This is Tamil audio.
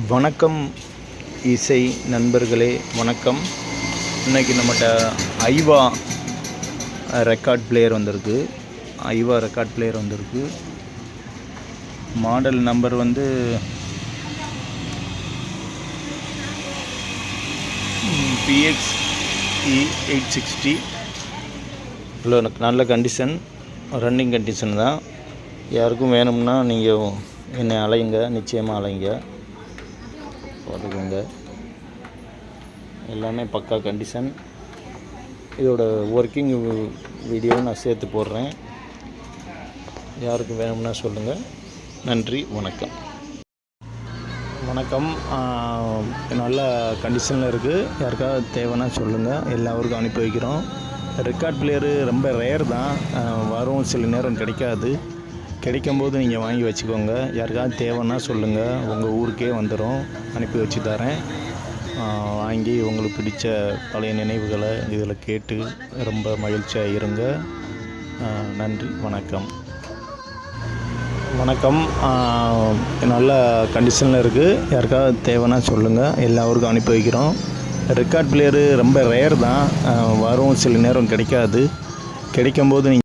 வணக்கம் இசை நண்பர்களே வணக்கம். இன்றைக்கி நம்மகிட்ட ஐவா ரெக்கார்ட் பிளேயர் வந்திருக்கு. ஐவா ரெக்கார்ட் பிளேயர் வந்திருக்கு. மாடல் நம்பர் வந்து பிஎக்ஸ் இ எயிட் சிக்ஸ்டி இவ்வளோ நல்ல கண்டிஷன் ரன்னிங் கண்டிஷன் தான். யாருக்கும் வேணும்னா நீங்கள் என்னை அலையுங்க நிச்சயமாக அலையுங்க பார்த்துக்கோங்க. எல்லாமே பக்கா கண்டிஷன் இதோட ஒர்க்கிங் வீடியோ நான் சேர்த்து போடுறேன். யாருக்கு வேணும்னா சொல்லுங்கள் நன்றி வணக்கம். வணக்கம். நல்ல கண்டிஷனில் இருக்குது யாருக்காவது தேவைன்னா சொல்லுங்கள் எல்லாருக்கும் அனுப்பி வைக்கிறோம். ரெக்கார்ட் பிளேயரு ரொம்ப ரேர் தான். வரும் சில நேரம் கிடைக்காது. கிடைக்கும்போது நீங்கள் வாங்கி வச்சுக்கோங்க. யாருக்காவது தேவைன்னா சொல்லுங்கள் உங்கள் ஊருக்கே வந்துடும் அனுப்பி வச்சு தரேன். வாங்கி உங்களுக்கு பிடித்த பழைய நினைவுகளை இதில் கேட்டு ரொம்ப மகிழ்ச்சியாக இருங்க. நன்றி. வணக்கம். வணக்கம். நல்ல கண்டிஷனில் இருக்குது யாருக்காவது தேவைன்னா சொல்லுங்கள் எல்லாருக்கும் அனுப்பி வைக்கிறோம். ரெக்கார்ட் பிளேயரு ரொம்ப ரேர் தான். வரும் சில நேரம் கிடைக்காது. கிடைக்கும்போது நீங்கள்